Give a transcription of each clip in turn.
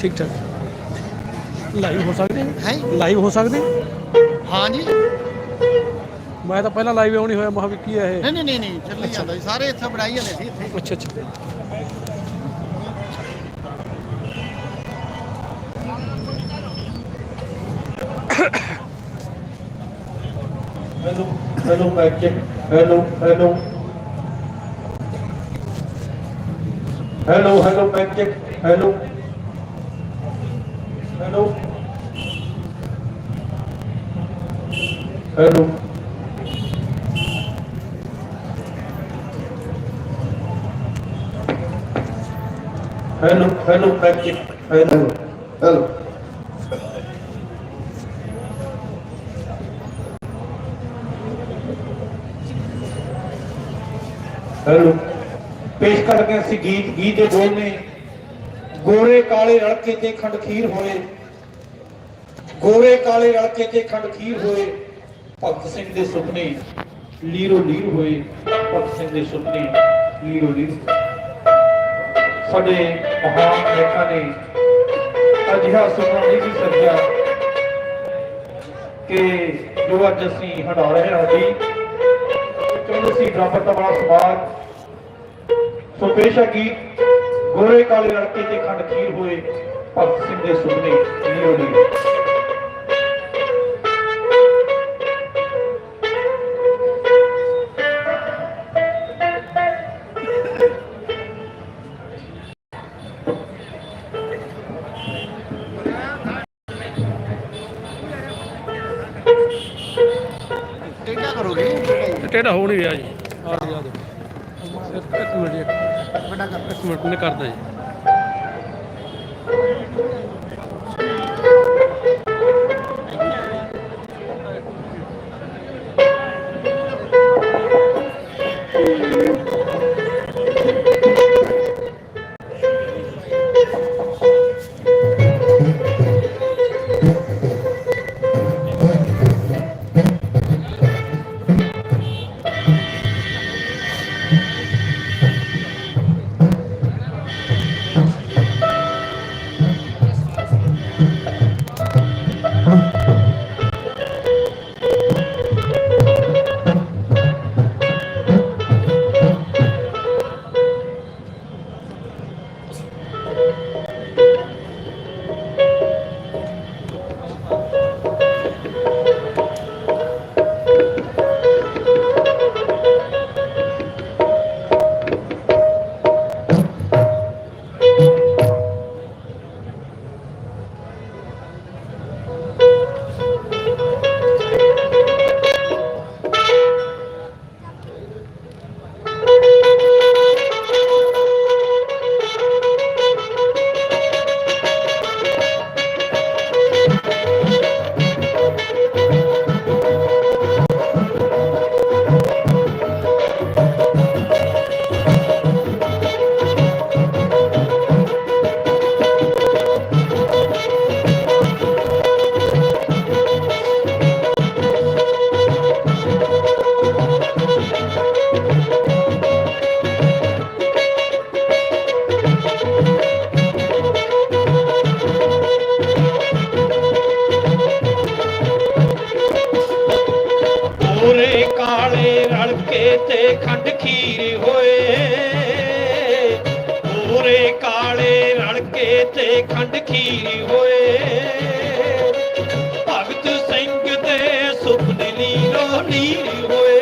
ਠੀਕ ਠਾਕ। ਲਾਈਵ ਹੋ ਸਕਦੇ? ਹੈ ਲਾਈਵ ਹੋ ਸਕਦੇ? ਹਾਂ ਜੀ। ਮੈਂ ਤਾਂ ਪਹਿਲਾਂ ਲਾਈਵ ਆਉਣੀ ਹੋਇਆ ਮਹਾ ਵੀ ਕੀ ਹੈ ਇਹ? ਨਹੀਂ ਨਹੀਂ ਨਹੀਂ ਨਹੀਂ ਚੱਲੀ ਜਾਂਦਾ ਜੀ। ਸਾਰੇ ਇੱਥੇ ਬਣਾਈ ਜਾਂਦੇ ਸੀ ਇੱਥੇ। ਅੱਛਾ ਅੱਛਾ। Hello, hello, mic check. Hello, hello. Hello, hello, mic check. Hello. Hello. Hello, hello, mic check. Hello. Hello. Hello ਪੇਸ਼ ਕਰ ਰਹੇ ਸੀ ਗੀਤ ਗੀਤ ਦੇ ਬੋਲ ਨੇ ਗੋਰੇ ਕਾਲੇ ਰੜਕੇ ਤੇ ਖੰਡ ਖੀਰ ਹੋਏ ਗੋਰੇ ਕਾਲੇ ਰੜਕੇ ਤੇ ਖੰਡ ਖੀਰ ਹੋਏ ਭਗਤ ਸਿੰਘ ਦੇ ਸੁਪਨੇ ਲੀਰੋ ਲੀਰ ਹੋਏ, ਭਗਤ ਸਿੰਘ ਦੇ ਸੁਪਨੇ ਲੀਰੋ ਲੀਰ ਸਾਡੇ ਮਹਾਨ ਨਾਇਕਾਂ ਨੇ ਅਜਿਹਾ ਸੁਪਨਾ ਨਹੀਂ ਸੀ ਸੱਜਿਆ ਕਿ ਜੋ ਅੱਜ ਅਸੀਂ ਹਟਾ ਰਹੇ ਹਾਂ ਜੀ ਚਾਹੁੰਦੇ ਸੀ ਬਰਾਬਰ ਦਾ ਸਮਾਜ ਸੋ ਪੇਸ਼ ਹੈ ਗੀਤ ਗੋਰੇ ਕਾਲੇ ਲੜਕੇ ਤੇ ਖੰਡ ਖੀਰ ਹੋਏ, ਭਗਤ ਸਿੰਘ ਦੇ ਸੁਪਨੇ ਲੀਰੋ ਲੀਰ। ਟੇਢਾ ਹੋ ਨਹੀਂ ਰਿਹਾ ਜੀ। ਆ ਰਿਹਾ ਦੇ ਇੱਕ ਇੱਕ ਮਿੰਟ। ਇੱਕ ਵੱਡਾ ਕਰ, ਇੱਕ ਮਿੰਟ ਨੇ ਕਰਦਾ ਜੀ। ਤੇ ਖੰਡ ਖੀਰ ਹੋਏ। ਪੂਰੇ ਕਾਲੇ ਰਲ ਕੇ ਤੇ ਖੰਡ ਖੀਰ ਹੋਏ। ਭਗਤ ਸਿੰਘ ਦੇ ਸੁਪਨੇ ਲੀਰੋ ਲੀਰ ਹੋਏ।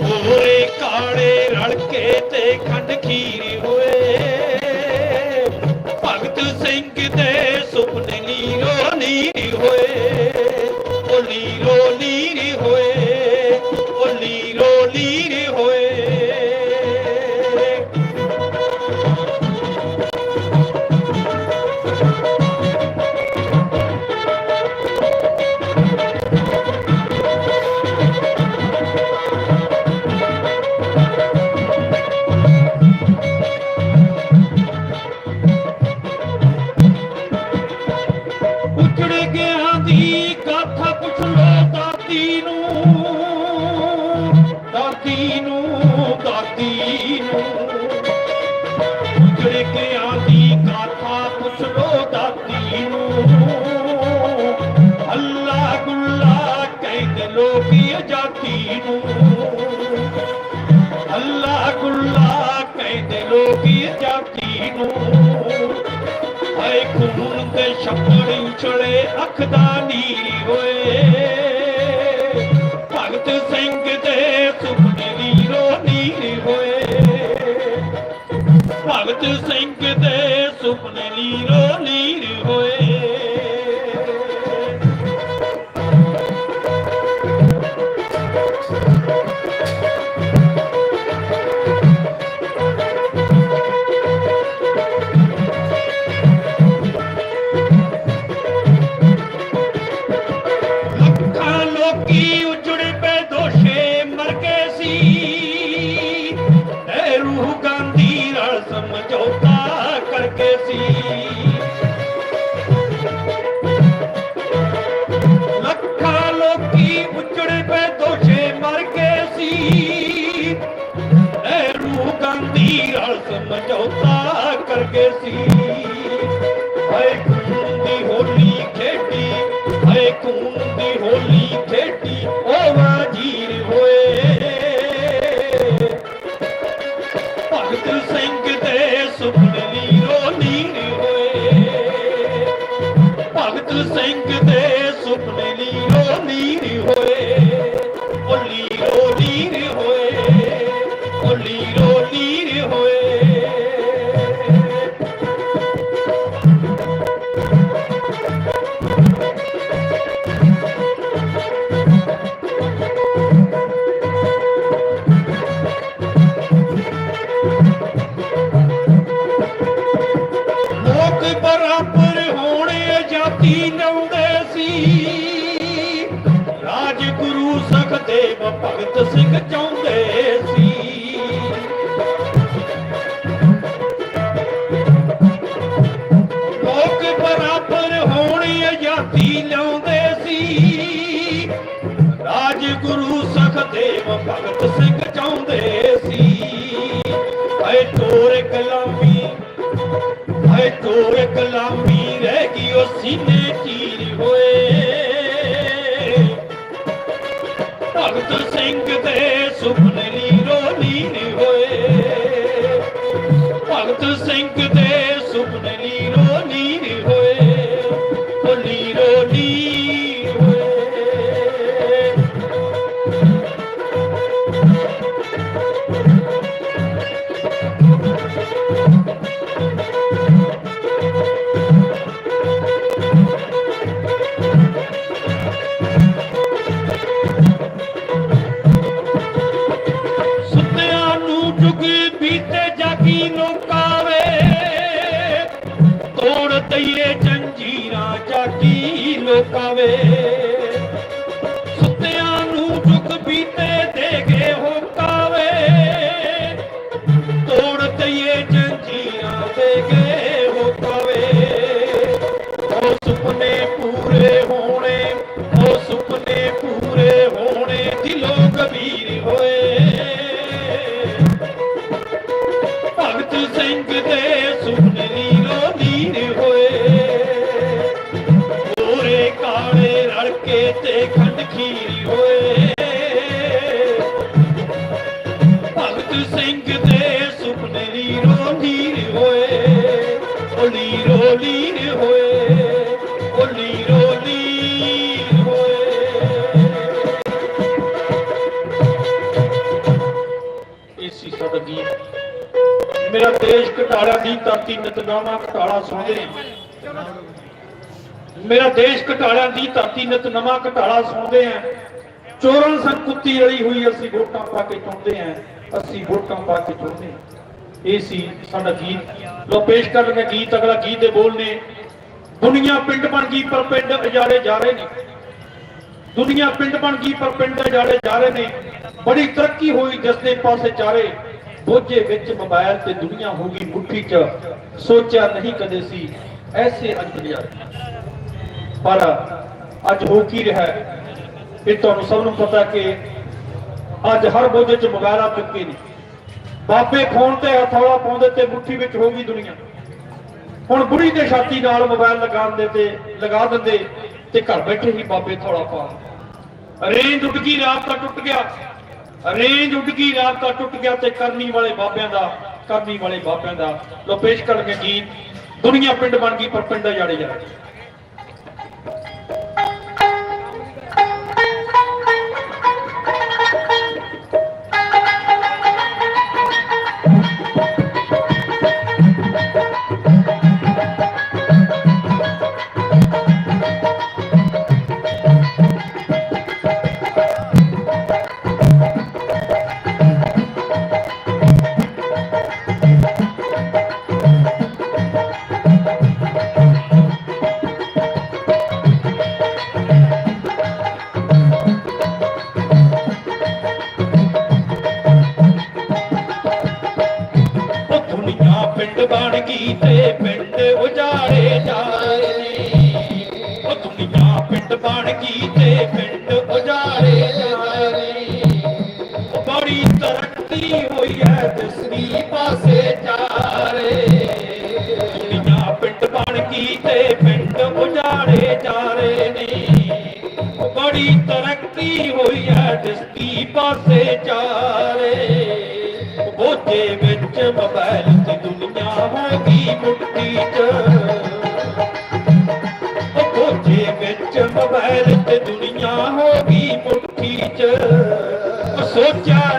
ਪੂਰੇ ਕਾਲੇ ਰਲ ਕੇ ਤੇ ਖੰਡ ਖੀਰ ਹੋਏ। ਭਗਤ ਸਿੰਘ ਦੇ ਸੁਪਨੇ ਲੀਰੋ ਲੀਰ ਹੋਏ। ਗਏ ਸੀ ਨਹਿਰੂ ਗਾਂਧੀ ਨਾਲ ਸਮਝੌਤਾ ਕਰਕੇ ਸੀ। ਭਗਤ ਸਿੰਘ ਚਾਹੁੰਦੇ ਸੀ। ਲੋਕ ਬਰਾਬਰ ਹੋਣੀ ਜਾਤੀ ਲਾਉਂਦੇ ਸੀ। ਰਾਜਗੁਰੂ ਸਖਦੇਵ ਭਗਤ ਸਿੰਘ ਚਾਹੁੰਦੇ ਸੀ। ਐ ਤੋਰ ਮੇਰਾ ਦੇਸ਼ ਘਟਾਲਾ ਦੀ ਧਰਤੀ ਨਿਤਨਾਮਾ ਘਟਾਲਾ ਸੁਣਦੇ ਮੇਰਾ ਦੇਸ਼ ਘਟਾਲਿਆਂ ਦੀ ਧਰਤੀ ਨਿਤਨਮਾ ਘਟਾਲਾ ਸੁਣਦੇ ਆ। ਚੋਰਾਂ ਸੰਗ ਕੁੱਤੀ ਰਲੀ ਹੋਈ ਅਸੀਂ ਵੋਟਾਂ ਪਾ ਕੇ ਚੁਣਦੇ ਆ। ਅਸੀਂ ਵੋਟਾਂ ਪਾ ਕੇ ਚੁਣਦੇ ਇਹ ਸੀ ਸਾਡਾ ਗੀਤ। ਲੋ ਪੇਸ਼ ਕਰ ਲਗੇ ਗੀਤ। ਅਗਲਾ ਗੀਤ ਦੇ ਬੋਲ ਨੇ ਦੁਨੀਆ ਪਿੰਡ ਬਣ ਗਈ ਪਰ ਪਿੰਡ ਉਜਾੜੇ ਜਾ ਰਹੇ ਨੇ। ਦੁਨੀਆ ਪਿੰਡ ਬਣ ਗਈ ਪਰ ਪਿੰਡ ਉਜਾੜੇ ਜਾ ਰਹੇ ਨੇ। ਬੜੀ ਤਰੱਕੀ ਹੋਈ ਜਿਸ ਦੇ ਪਾਸੇ ਚਾਰੇ ਬੋਝੇ ਵਿੱਚ ਮੋਬਾਈਲ ਤੇ ਦੁਨੀਆ ਹੋ ਗਈ ਮੁੱਠੀ 'ਚ, ਸੋਚਿਆ ਨਹੀਂ ਕਦੇ ਸੀ, ਐਸੇ ਅੰਤ ਨਜ਼ਾਰੇ ਪਰ ਅੱਜ ਹੋ ਕੀ ਰਿਹਾ ਇਹ ਤੁਹਾਨੂੰ ਸਭ ਨੂੰ ਪਤਾ ਕਿ ਅੱਜ ਹਰ ਬੋਝੇ 'ਚ ਮੋਬਾਈਲ ਆ ਚੁੱਕੇ ਨੇ। ਬਾਬੇ ਫੋਨ ਤੇ ਹਥੌਲਾ ਪਾਉਂਦੇ ਤੇ ਮੁੱਠੀ ਵਿੱਚ ਹੋ ਗਈ ਦੁਨੀਆ। ਹੁਣ ਬੁੜੀ ਦੇ ਛਾਤੀ ਨਾਲ ਮੋਬਾਈਲ ਲਗਾਉਣ ਦੇ ਤੇ ਲਗਾ ਦਿੰਦੇ ਤੇ ਘਰ ਬੈਠੇ ਹੀ ਬਾਬੇ ਥੌਲਾ ਪਾ। ਰੇਂਜ ਉੱਡ ਗਈ, ਰਾਤ ਦਾ ਟੁੱਟ ਗਿਆ। ਰੇਂਜ ਉੱਡ ਗਈ ਰਾਬਤਾ ਟੁੱਟ ਗਿਆ ਤੇ ਕਰਨੀ ਵਾਲੇ ਬਾਬਿਆਂ ਦਾ, ਕਰਨੀ ਵਾਲੇ ਬਾਬਿਆਂ ਦਾ। ਲੋ ਪੇਸ਼ ਕਰਨਗੇ ਗੀਤ। ਦੁਨੀਆ ਪਿੰਡ ਬਣ ਗਈ, ਪਰ ਪਿੰਡ ਜਾੜੇ ਜਾ ਉਹ ਸੋਚਿਆ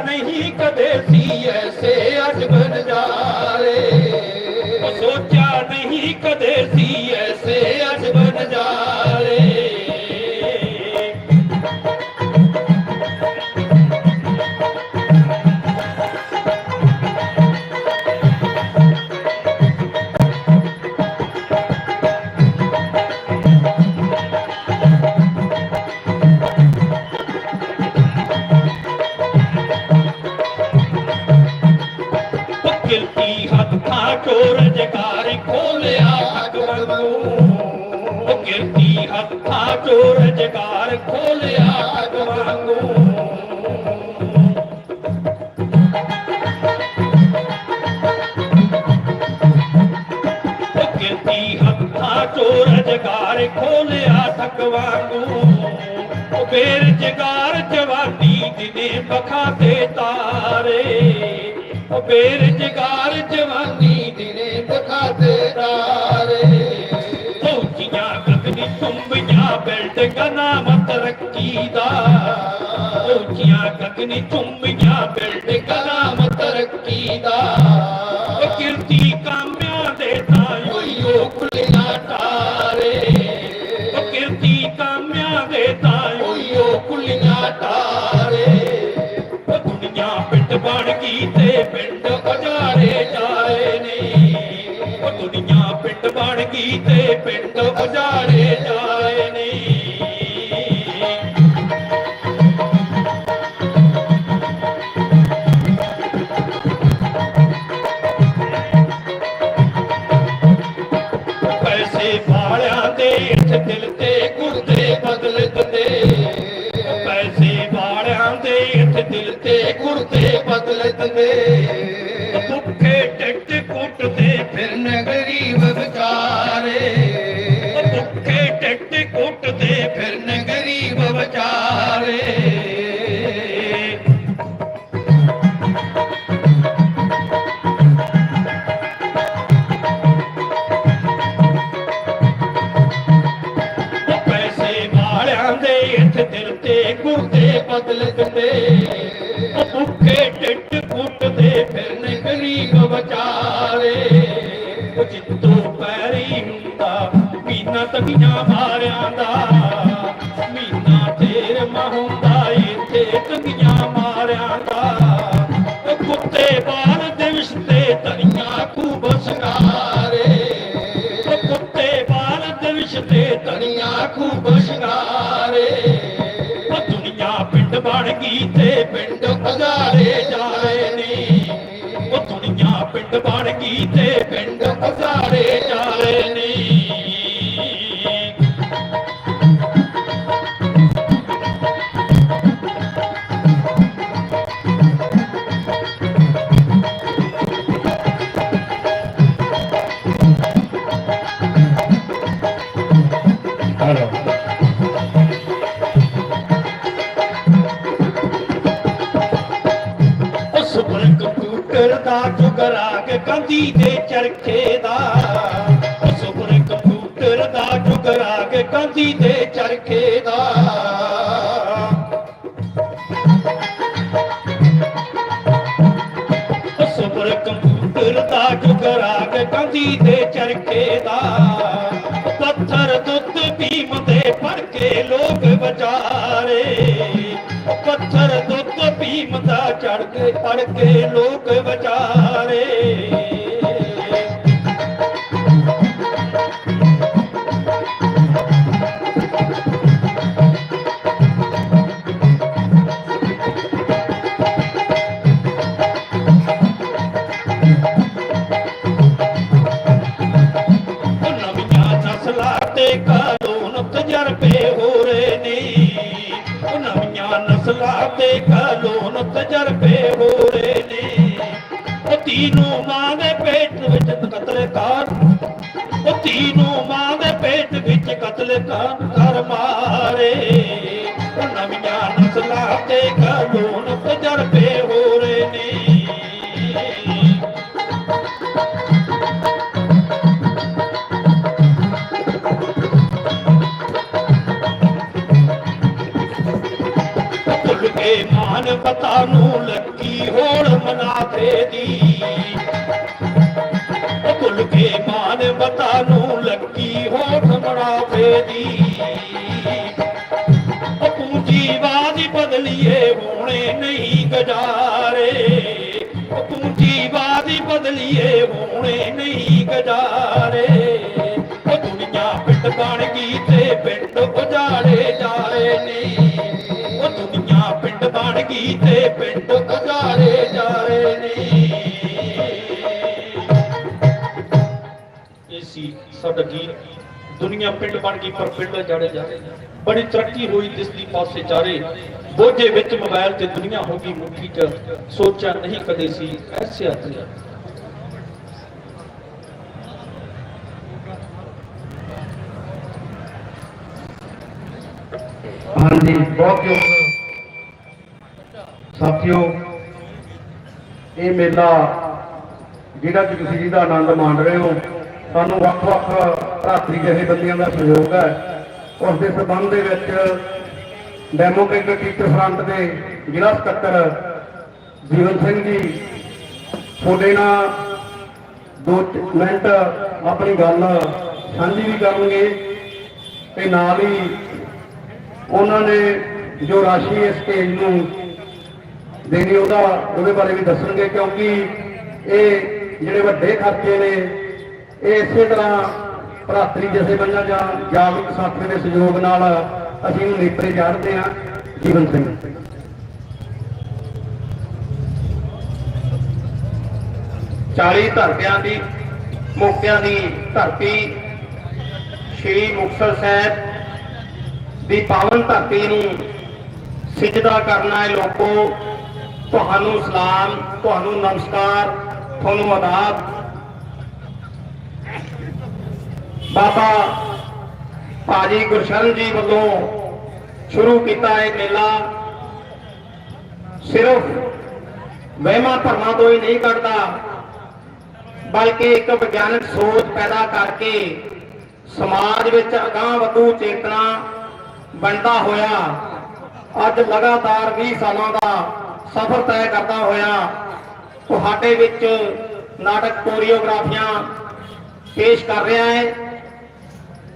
ਉਹ ਕਿਲਤੀ ਹੱਥਾਂ ਚੋਰ ਜਗਾਰ ਖੋਲਿਆ ਠੱਗ ਵਾਂਗੂ ਚੋਰ ਜਗਾਰ ਖੋਲਿਆ ਠੱਗ ਵਾਂਗੂ ਉਹ ਬੇਰੁਜ਼ਗਾਰ ਜਵਾਨੀ ਦਿਨੇ ਬਖਾ ਤੇ ਤਾਰੇ। ਉਹ ਬੇਰੁਜ਼ਗਾਰ ਜਵਾਨੀ ਚੁੰਬੀਆਂ ਬਿਲਡਿੰਗਾਂ ਨਾਮ ਤਰੱਕੀ ਦਾ। ਫੌਜੀਆਂ ਗਗਨੀ ਚੁੰਬੀਆਂ ਬਿਲਡਿੰਗਾਂ ਨਾਮ ਤਰੱਕੀ ਦਾ। ਉਹ ਕਿਰਤੀ ਕਾਮਿਆਂ ਦੇ ਤਾਂ ਉਈਓ ਖੁੱਲੀਆਂ ਟਾਰੇ ਉਹ ਕਿਰਤੀ ਕਾਮਿਆਂ ਦੇ ਤਾਂ ਉਈਓ ਖੁੱਲੀਆਂ ਟਾਰੇ ਦੁਨੀਆ ਪਿੰਡ ਬਣ ਗਈ ਤੇ ਪਿੰਡ ਉਜਾੜੇ ਜਾਏ ਨੇ। ਉਹ ਦੁਨੀਆ ਪਿੰਡ ਬਣ ਗਈ ਤੇ ਪਿੰਡ ਉਜਾੜੇ ਜਾਏ ਦਿੰਦੇ ਭੁੱਖੇ ਟਿੱਟ ਕੁੱਟਦੇ ਫਿਰਨ ਗਰੀਬ ਵਿਚਾਰੇ ਭੁੱਖੇ ਟਿੱਟ ਕੁੱਟਦੇ ਫਿਰਨ ਗਰੀਬ ਵਿਚਾਰੇ ਪੈਸੇ ਵਾਲਿਆਂ ਦੇ ਇੱਥੇ ਦਿਲ ਤੇ ਗੁਰਦੇ ਬਦਲ ਦਿੰਦੇ। andar ਕੇ ਦੇ ਚਰਖੇ ਦਾ ਸੁਪਰ ਕੰਪਿਊਟਰ ਦਾ ਜੁਗਰਾ ਕੇ ਕੰਧੀ ਦੇ ਚਰਖੇ ਦਾ। ਸੁਪਰ ਕੰਪਿਊਟਰ ਦਾ ਜੁਗਰਾ ਕੇ ਕੰਧੀ ਦੇ ਚਰਖੇ ਦਾ। ਪੱਥਰ ਦੁੱਧ ਭੀਮ ਦੇ ਫੜ ਕੇ ਲੋਕ ਵਿਚਾਰੇ ਪੱਥਰ ਦੁੱਧ ਭੀਮ ਦਾ ਚੜ ਕੇ ਫੜ ਕੇ ਲੋਕ ਵਿਚਾਰੇ ਕਾਨੂੰਨ ਤਜਰਬੇ ਹੋ ਰਹੇ ਨੇ। ਉਹ ਤੀਨੋਂ ਮਾਂ ਦੇ ਪੇਟ ਵਿੱਚ ਕਤਲਕਾਰ। ਉਹ ਤੀਨੋਂ ਮਾਂ ਦੇ ਪੇਟ ਵਿੱਚ ਕਤਲਕਾਰ ਕਰ ਮਾਰੇ। ਨਵੀਆਂ ਨਸਲਾਂ ਤੇ ਕਾਨੂੰਨ ਤਜਰਬੇ ਮਾਨ ਪਤਾ ਨੂੰ ਲੱਗੀ ਹੋੜ ਮਨਾਫੇ ਦੀ। ਉਹ ਕੇ ਮਾਨ ਪਤਾ ਨੂੰ ਲੱਗੀ ਹੋੜ ਮਨਾਫੇ ਦੀ। ਉਹ ਪੂੰਜੀਵਾਦੀ ਬਦਲੀਏ ਹੋਣੇ ਨਹੀਂ ਗਜਾਰੇ। ਉਹ ਪੂੰਜੀਵਾਦੀ ਬਦਲੀਏ ਹੋਣੇ ਨਹੀਂ ਗਜਾਰੇ। ਪਿੰਡ ਤੇ ਪਿੰਡ ਉਜਾੜੇ ਜਾ ਰਹੇ ਨੇ ਇਹ ਸੀ ਸਾਡਾ ਗੀਤ। ਦੁਨੀਆ ਪਿੰਡ ਬਣ ਗਈ, ਪਰ ਪਿੰਡ ਉਜਾੜੇ ਜਾ ਰਹੇ ਬੜੀ ਤਰੱਕੀ ਹੋਈ ਦਿਸਦੀ ਪਾਸੇ ਚਾਰੇ ਬੋਝੇ ਵਿੱਚ ਮੋਬਾਈਲ ਤੇ ਦੁਨੀਆ ਹੋ ਗਈ ਮੁੱਠੀ 'ਚ। ਸੋਚਿਆ ਨਹੀਂ ਕਦੇ ਸੀ ਐਸੇ ਹੱਥ ਹਾਂਜੀ, ਬਹੁਤ ਬਹੁਤ ਸਾਥੀਓ, ਇਹ ਮੇਲਾ ਜਿਹੜਾ ਕਿ ਤੁਸੀਂ ਜਿਹਦਾ ਆਨੰਦ ਮਾਣ ਰਹੇ ਹੋ, ਸਾਨੂੰ ਵੱਖ-ਵੱਖ ਭਰਾਤਰੀ ਜਥੇਬੰਦੀਆਂ ਦਾ ਸਹਿਯੋਗ ਹੈ। ਉਸ ਦੇ ਸਬੰਧ ਦੇ ਵਿੱਚ ਡੈਮੋਕ੍ਰੈਟਿਕ ਟੀਚਰ ਫਰੰਟ ਦੇ ਜ਼ਿਲ੍ਹਾ ਸਕੱਤਰ ਜੀਵਨ ਸਿੰਘ ਜੀ, ਤੁਹਾਡੇ ਨਾਲ ਦੋ ਮਿੰਟ ਆਪਣੀ ਗੱਲ ਸਾਂਝੀ ਵੀ ਕਰਨਗੇ ਤੇ ਨਾਲ ਹੀ ਉਹਨਾਂ ਨੇ ਜੋ ਰਾਸ਼ੀ ਇਸ ਸਟੇਜ ਨੂੰ ਦੇਣੀ ਉਹਦਾ ਉਹਦੇ ਬਾਰੇ ਵੀ ਦੱਸਣਗੇ ਕਿਉਂਕਿ ਇਹ ਜਿਹੜੇ ਵੱਡੇ ਖਰਚੇ ਨੇ, ਇਹ ਇਸੇ ਤਰ੍ਹਾਂ ਭਰਾਤਰੀ ਜਥੇਬੰਦੀਆਂ ਜਾਂ ਜਾਗਰੂਕ ਸਾਥੀ ਦੇ ਸਹਿਯੋਗ ਨਾਲ ਅਸੀਂ ਨੂੰ ਨੇਪਰੇ ਜਾਣਦੇ ਹਾਂ। ਜੀਵਨ ਸਿੰਘ। ਚਾਲੀ ਧਰਤਿਆਂ ਦੀ, ਮੌਕਿਆਂ ਦੀ ਧਰਤੀ ਸ਼੍ਰੀ ਮੁਕਤਸਰ ਸਾਹਿਬ ਦੀ ਪਾਵਨ ਧਰਤੀ ਨੂੰ ਸਿਜਦਾ ਕਰਨਾ ਹੈ ਲੋਕੋ। ਤੁਹਾਨੂੰ ਸਲਾਮ, ਤੁਹਾਨੂੰ ਨਮਸਕਾਰ, ਤੁਹਾਨੂੰ ਆਦਾਬ। ਬਾਬਾ ਭਾਜੀ ਗੁਰਸ਼ਰਨ ਜੀ ਵੱਲੋਂ ਸ਼ੁਰੂ ਕੀਤਾ ਇਹ ਮੇਲਾ। ਸਿਰਫ ਵਹਿਮਾਂ ਭਰਮਾਂ ਤੋਂ ਹੀ ਨਹੀਂ ਕੱਢਦਾ, ਬਲਕਿ ਇੱਕ ਵਿਗਿਆਨਕ ਸੋਚ ਪੈਦਾ ਕਰਕੇ ਸਮਾਜ ਵਿੱਚ ਅਗਾਂਹ ਵਧੂ ਚੇਤਨਾ ਬਣਦਾ ਹੋਇਆ। ਅੱਜ ਲਗਾਤਾਰ 20 ਸਾਲਾਂ ਦਾ ਸਫ਼ਰ ਤੈਅ ਕਰਦਾ ਹੋਇਆ। ਤੁਹਾਡੇ ਵਿੱਚ ਨਾਟਕ ਕੋਰੀਓਗ੍ਰਾਫੀਆਂ ਪੇਸ਼ ਕਰ ਰਿਹਾ ਹੈ।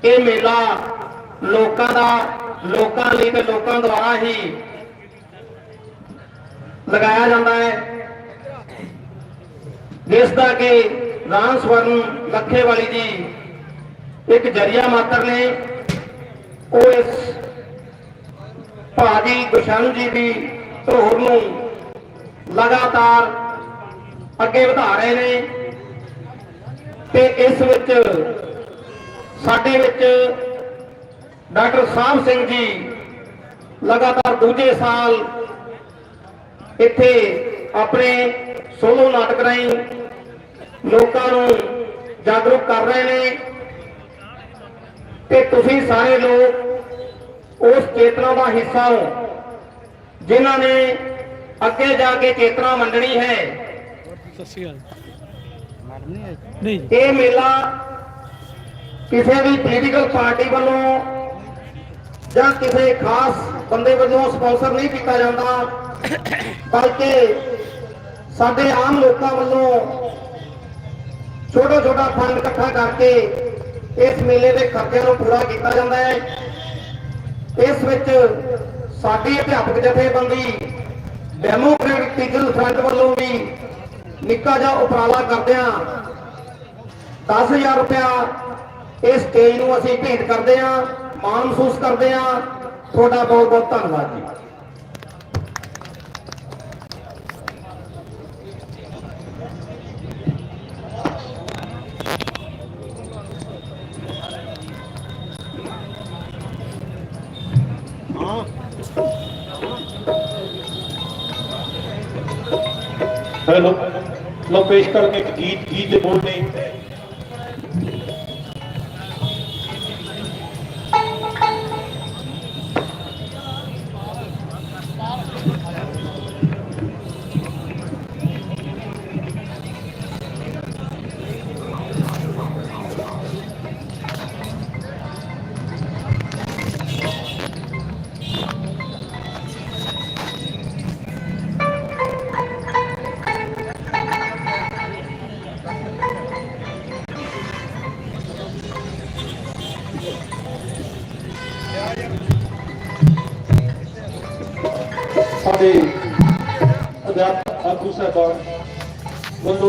ਇਹ ਮੇਲਾ ਲੋਕਾਂ ਦਾ, ਲੋਕਾਂ ਲਈ ਤੇ ਲੋਕਾਂ ਦੁਆਰਾ ਹੀ ਲਗਾਇਆ ਜਾਂਦਾ ਹੈ। ਜਿਸ ਦਾ ਕਿ ਰਾਮ ਸਵਰਨ ਲੱਖੇ ਵਾਲੀ ਜੀ ਇੱਕ ਜਰੀਆ ਮਾਤਰ ਨੇ। ਉਹ ਇਸ ਭਾਜੀ ਗੁਸ਼ਨ ਜੀ ਦੀ ਧਰੋਹਰ ਨੂੰ ਲਗਾਤਾਰ ਅੱਗੇ ਵਧਾ ਰਹੇ ਨੇ ਤੇ ਇਸ ਵਿੱਚ ਸਾਡੇ ਵਿੱਚ ਡਾਕਟਰ ਸਾਹਿਬ ਸਿੰਘ ਜੀ ਲਗਾਤਾਰ ਦੂਜੇ ਸਾਲ ਇੱਥੇ ਆਪਣੇ ਸੋਲੋ ਨਾਟਕ ਰਾਹੀਂ ਲੋਕਾਂ ਨੂੰ ਜਾਗਰੂਕ ਕਰ ਰਹੇ ਨੇ ਤੇ ਤੁਸੀਂ ਸਾਰੇ ਲੋਕ ਉਸ ਚੇਤਨਾ ਦਾ ਹਿੱਸਾ ਹੋ, ਜਿਨ੍ਹਾਂ ਨੇ ਅੱਗੇ ਜਾ ਕੇ ਚੇਤਨਾ ਮੰਡਣੀ ਹੈ। ਸਤਿ ਸ਼੍ਰੀ ਅਕਾਲ ਮੈਡਮ ਨਹੀਂ ਇਹ ਮੇਲਾ ਕਿਸੇ ਵੀ ਪੋਲੀਟੀਕਲ ਪਾਰਟੀ ਵੱਲੋਂ ਜਾਂ ਕਿਸੇ ਖਾਸ ਬੰਦੇ ਵੱਲੋਂ ਸਪਾਂਸਰ ਨਹੀਂ ਕੀਤਾ ਜਾਂਦਾ। ਬਲਕਿ ਸਾਡੇ ਆਮ ਲੋਕਾਂ ਵੱਲੋਂ ਛੋਟਾ ਛੋਟਾ ਫੰਡ ਇਕੱਠਾ ਕਰਕੇ ਇਸ ਮੇਲੇ ਦੇ ਖਰਚਿਆਂ ਨੂੰ ਪੂਰਾ ਕੀਤਾ ਜਾਂਦਾ ਹੈ। ਇਸ ਵਿੱਚ ਸਾਡੀ ਅਧਿਆਪਕ ਜਥੇਬੰਦੀ ਡੈਮੋਕ੍ਰੈਟਿਕ ਪੀਪਲ ਫਰੰਟ ਵੱਲੋਂ ਵੀ ਨਿੱਕਾ ਜਿਹਾ ਉਪਰਾਲਾ ਕਰਦੇ ਹਾਂ। 10000 ਰੁਪਇਆ ਇਸ ਸਟੇਜ ਨੂੰ ਅਸੀਂ ਭੇਟ ਕਰਦੇ ਹਾਂ। ਮਾਣ ਮਹਿਸੂਸ ਕਰਦੇ ਹਾਂ। ਤੁਹਾਡਾ ਬਹੁਤ ਬਹੁਤ ਧੰਨਵਾਦ ਜੀ। ਪੇਸ਼ ਕਰਕੇ ਇੱਕ ਗੀਤ ਗੀਤ ਦੇ ਬੋਲ ਨੇ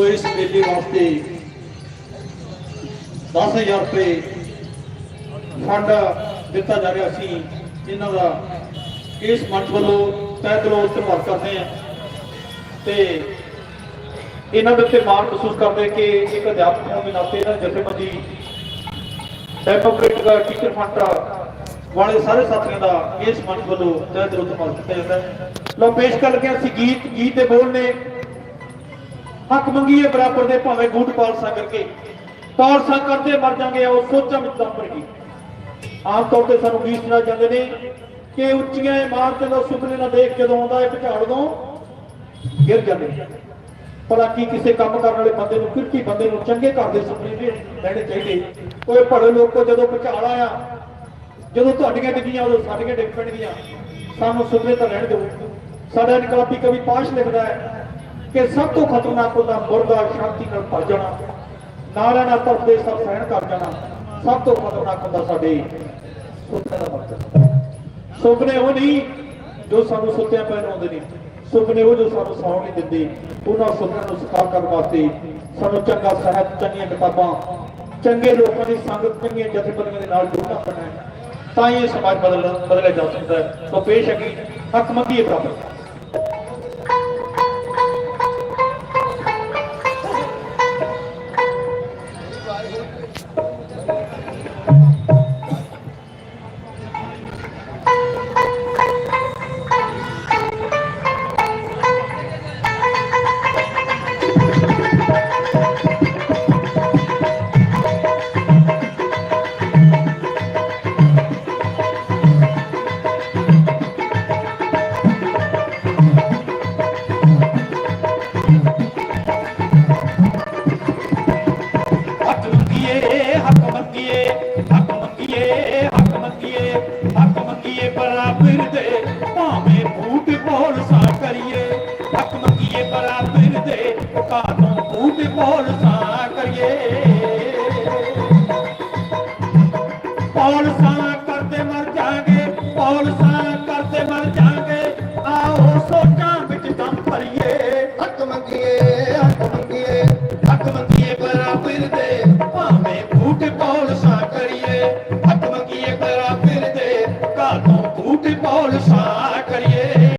ਵੱਲੋਂ ਇਸ ਮੇਲੇ ਵਾਸਤੇ 10000 ਰੁਪਏ ਫੰਡ ਦਿੱਤਾ ਜਾ ਰਿਹਾ ਸੀ। ਇਹਨਾਂ ਦਾ ਇਸ ਮੰਚ ਵੱਲੋਂ ਤਹਿ ਦਿਲੋਂ ਧੰਨਵਾਦ ਕਰਦੇ ਹਾਂ ਤੇ ਇਹਨਾਂ ਦੇ ਉੱਤੇ ਮਾਣ ਮਹਿਸੂਸ ਕਰਦੇ ਕਿ ਇੱਕ ਅਧਿਆਪਕ ਹੋਣ ਦੇ ਨਾਤੇ ਇਹਨਾਂ ਦੀ ਜਥੇਬੰਦੀ ਡੈਮੋਕ੍ਰੇਟਿਕ ਟੀਚਰ ਫੰਡ ਵਾਲੇ ਸਾਰੇ ਸਾਥੀਆਂ ਦਾ ਇਸ ਮੰਚ ਵੱਲੋਂ ਤਹਿ ਦਿਲੋਂ ਧੰਨਵਾਦ ਕੀਤਾ ਜਾਂਦਾ ਹੈ। ਲੋ ਪੇਸ਼ ਕਰ ਲਗੇ ਅਸੀਂ ਗੀਤ ਗੀਤ ਦੇ ਬੋਲ ਨੇ। ਹੱਕ ਮੰਗੀਏ ਬਰਾਬਰ ਦੇ ਭਾਵੇਂ ਗੂਟ ਪਾਲਸਾ ਕਰਕੇ। ਪਾਲਸਾ ਕਰਦੇ ਮਰ ਜਾਂਗੇ, ਉਹ ਸੋਚਾਂ ਵਿੱਚ ਦਮ ਗਈ ਆਮ ਤੌਰ ਤੇ ਸਾਨੂੰ ਗੀਤ ਸੁਣਾ ਜਾਂਦੇ ਨੇ ਕਿ ਉੱਚੀਆਂ ਇਮਾਰਤਾਂ ਦਾ ਸੁਪਨੇ ਨਾ ਦੇਖ ਜਦੋਂ ਆਉਂਦਾ ਹੈ, ਭੁਚਾਲ ਤੋਂ ਗਿਰ ਜਾਂਦੇ ਭਲਾ ਕੀ ਕਿਸੇ ਕੰਮ ਕਰਨ ਵਾਲੇ ਬੰਦੇ ਨੂੰ ਕਿਰਕੀ ਬੰਦੇ ਨੂੰ ਚੰਗੇ ਘਰ ਦੇ ਸੁਪਨੇ ਵੀ ਲੈਣੇ ਚਾਹੀਦੇ। ਕੋਈ ਭੜੇ ਲੋਕੋ, ਜਦੋਂ ਭੁਚਾਲ ਆਇਆ, ਜਦੋਂ ਤੁਹਾਡੀਆਂ ਡਿੱਗੀਆਂ, ਉਦੋਂ ਸਾਡੀਆਂ ਡਿੱਗ ਪੈਣਗੀਆਂ। ਸਾਨੂੰ ਸੁਪਨੇ ਤਾਂ ਰਹਿਣ ਦਿਓ। ਸਾਡਾ ਇਨਕਲਾਬੀ ਕਵੀ ਪਾਸ਼ ਲਿਖਦਾ ਹੈ ਕਿ ਸਭ ਤੋਂ ਖਤਰਨਾਕ ਹੁੰਦਾ ਮੁਰਦਾ ਸ਼ਾਂਤੀ ਨਾਲ ਭਰ ਜਾਣਾ ਨਾਰਾ ਨਾਲ ਤਰਫਦੇ ਸਭ ਸਹਿਣ ਕਰ ਜਾਣਾ, ਸਭ ਤੋਂ ਖਤਰਨਾਕ ਹੁੰਦਾ ਸਾਡੇ ਸੁਪਨੇ ਦਾ ਮਕਸਦ ਸੁਪਨੇ ਉਹ ਨਹੀਂ ਜੋ ਸਾਨੂੰ ਸੁੱਤਿਆਂ ਪੈਣ ਆਉਂਦੇ ਨੇ, ਸੁਪਨੇ ਉਹ ਜੋ ਸਾਨੂੰ ਸੌਣ ਨਹੀਂ ਦਿੰਦੇ, ਉਹਨਾਂ ਸੁਪਨਿਆਂ ਨੂੰ ਸਕਾਰ ਕਰਨ ਵਾਸਤੇ ਸਾਨੂੰ ਚੰਗਾ ਸਾਹਿਤ, ਚੰਗੀਆਂ ਕਿਤਾਬਾਂ, ਚੰਗੇ ਲੋਕਾਂ ਦੀ ਸੰਗਤ, ਚੰਗੀਆਂ ਜਥੇਬੰਦੀਆਂ ਦੇ ਨਾਲ ਜੁੜਨਾ ਪੈਣਾ ਤਾਂ ਹੀ ਇਹ ਸਮਾਜ ਬਦਲ ਬਦਲਿਆ ਜਾ ਸਕਦਾ ਹੈ। ਤਾਂ ਪੇਸ਼ ਹੈ ਕਿ ਹੱਕ ਮੰਗੀਏ ਬਰਾਬਰ